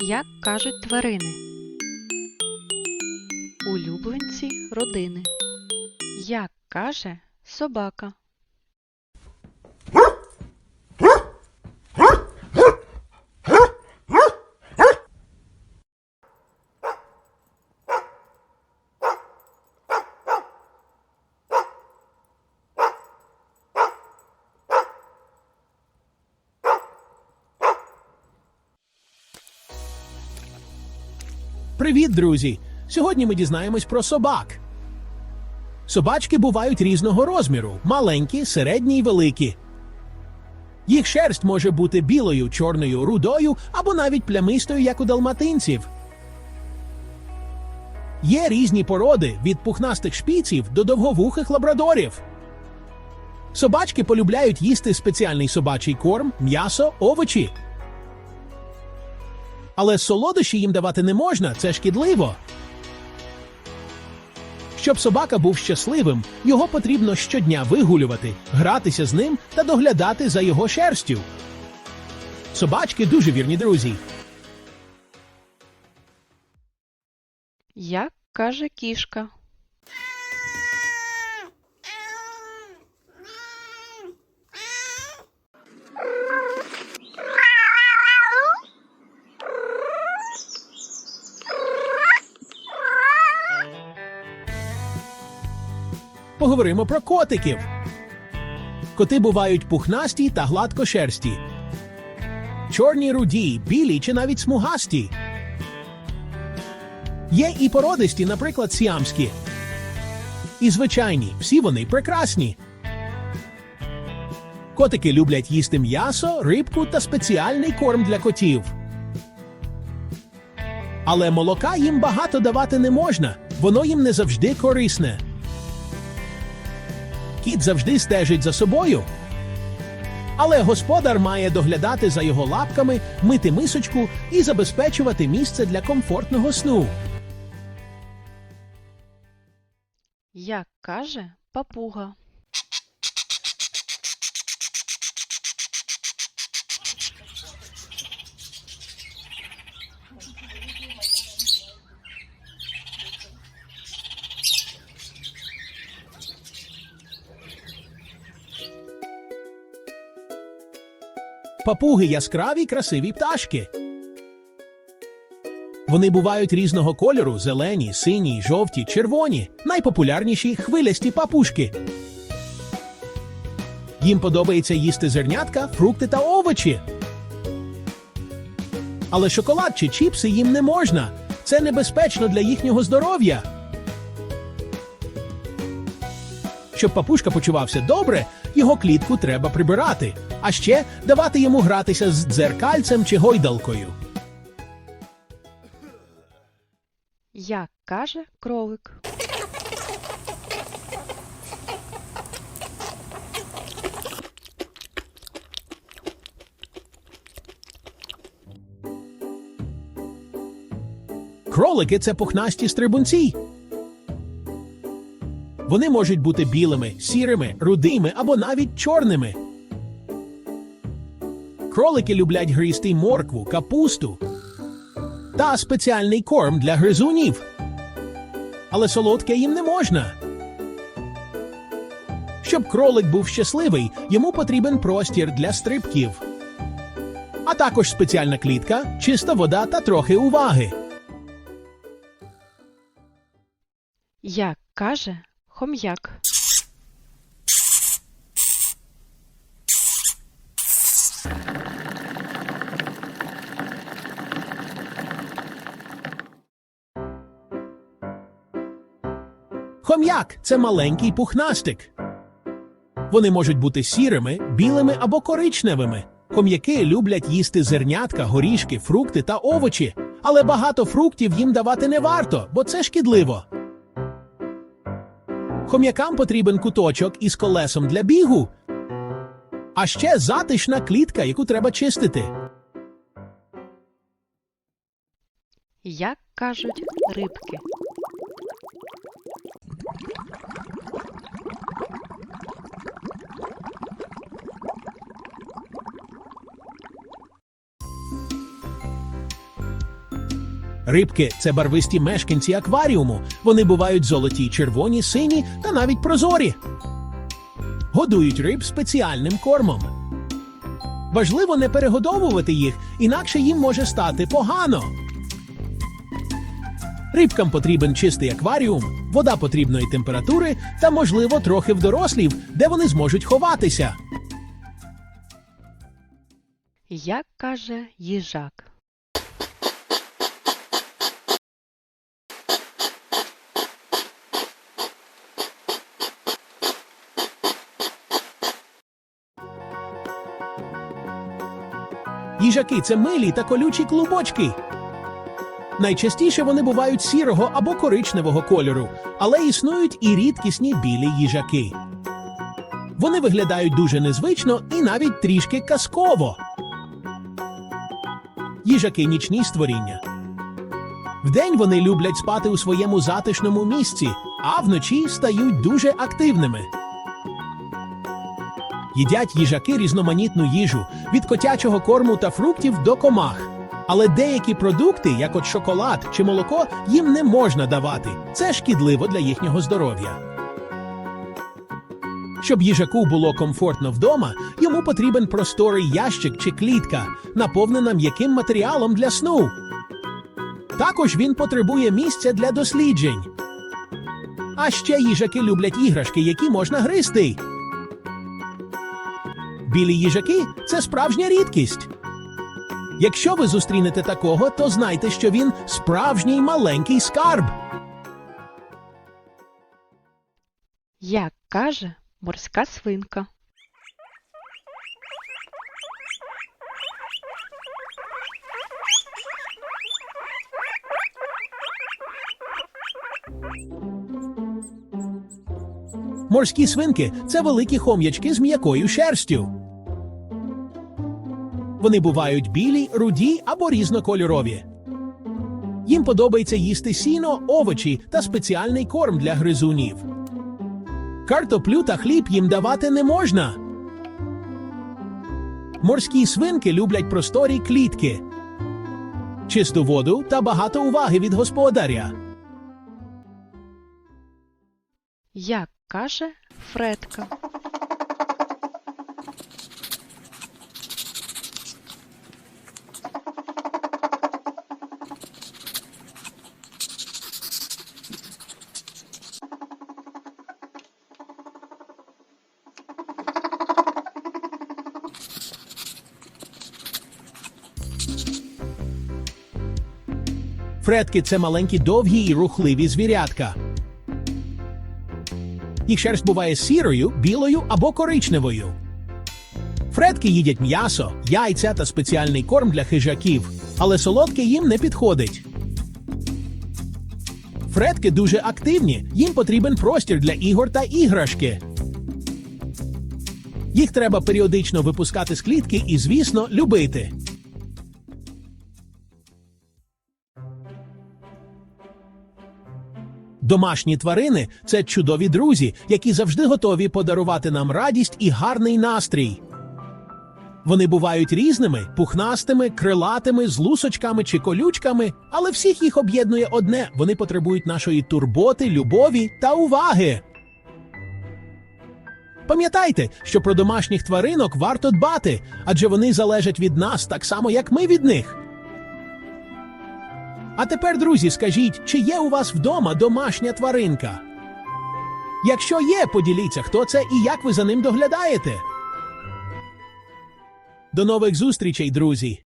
Як кажуть тварини? Улюбленці родини. Як каже собака? Привіт, друзі! Сьогодні ми дізнаємось про собак. Собачки бувають різного розміру: маленькі, середні й великі. Їх шерсть може бути білою, чорною, рудою або навіть плямистою, як у далматинців. Є різні породи від пухнастих шпіців до довговухих лабрадорів. Собачки полюбляють їсти спеціальний собачий корм, м'ясо, овочі. Але солодощі їм давати не можна, це шкідливо. Щоб собака був щасливим, його потрібно щодня вигулювати, гратися з ним та доглядати за його шерстю. Собачки дуже вірні друзі. Як каже кішка? Поговоримо про котиків. Коти бувають пухнасті та гладкошерсті. Чорні руді, білі чи навіть смугасті. Є і породисті, наприклад, сіамські. І звичайні, всі вони прекрасні. Котики люблять їсти м'ясо, рибку та спеціальний корм для котів. Але молока їм багато давати не можна, воно їм не завжди корисне. Кіт завжди стежить за собою. Але господар має доглядати за його лапками, мити мисочку і забезпечувати місце для комфортного сну. Як каже папуга? Папуги яскраві красиві пташки. Вони бувають різного кольору: зелені, сині, жовті, червоні. Найпопулярніші хвилясті папушки. Їм подобається їсти зернятка, фрукти та овочі. Але шоколад чи чіпси їм не можна. Це небезпечно для їхнього здоров'я. Щоб папушка почувався добре, його клітку треба прибирати, а ще давати йому гратися з дзеркальцем чи гойдалкою. Як каже кролик? Кролики це пухнасті стрибунці. Вони можуть бути білими, сірими, рудими або навіть чорними. Кролики люблять гризти моркву, капусту та спеціальний корм для гризунів. Але солодке їм не можна. Щоб кролик був щасливий, йому потрібен простір для стрибків, а також спеціальна клітка, чиста вода та трохи уваги. Як каже хом'як? Хом'як це маленький пухнастик. Вони можуть бути сірими, білими або коричневими. Хом'яки люблять їсти зернятка, горішки, фрукти та овочі, але багато фруктів їм давати не варто, бо це шкідливо. Хом'якам потрібен куточок із колесом для бігу, а ще затишна клітка, яку треба чистити. Як кажуть рибки? Рибки це барвисті мешканці акваріуму. Вони бувають золоті, червоні, сині та навіть прозорі. Годують риб спеціальним кормом. Важливо не перегодовувати їх, інакше їм може стати погано. Рибкам потрібен чистий акваріум, вода потрібної температури та, можливо, трохи вдорослів, де вони зможуть ховатися. Як каже їжак? Їжаки це милі та колючі клубочки. Найчастіше вони бувають сірого або коричневого кольору, але існують і рідкісні білі їжаки. Вони виглядають дуже незвично і навіть трішки казково. Їжаки нічні створіння. Вдень вони люблять спати у своєму затишному місці, а вночі стають дуже активними. Їдять їжаки різноманітну їжу від котячого корму та фруктів до комах. Але деякі продукти, як от шоколад чи молоко, їм не можна давати. Це шкідливо для їхнього здоров'я. Щоб їжаку було комфортно вдома, йому потрібен просторий ящик чи клітка, наповнена м'яким матеріалом для сну. Також він потребує місця для досліджень. А ще їжаки люблять іграшки, які можна гризти. Білі їжаки це справжня рідкість. Якщо ви зустрінете такого, то знайте, що він справжній маленький скарб. Як каже морська свинка? Морські свинки це великі хом'ячки з м'якою шерстю. Вони бувають білі, руді або різнокольорові. Їм подобається їсти сіно, овочі та спеціальний корм для гризунів. Картоплю та хліб їм давати не можна. Морські свинки люблять просторі клітки, чисту воду та багато уваги від господаря. Як каже Фредка? Фредки це маленькі довгі і рухливі звірятка. Їх шерсть буває сірою, білою або коричневою. Фредки їдять м'ясо, яйця та спеціальний корм для хижаків, але солодке їм не підходить. Фредки дуже активні, їм потрібен простір для ігор та іграшки. Їх треба періодично випускати з клітки і, звісно, любити. Домашні тварини це чудові друзі, які завжди готові подарувати нам радість і гарний настрій. Вони бувають різними, пухнастими, крилатими, з лусочками чи колючками, але всіх їх об'єднує одне: вони потребують нашої турботи, любові та уваги. Пам'ятайте, що про домашніх тваринок варто дбати, адже вони залежать від нас так само, як ми від них. А тепер, друзі, скажіть, чи є у вас вдома домашня тваринка? Якщо є, поділіться, хто це і як ви за ним доглядаєте. До нових зустрічей, друзі!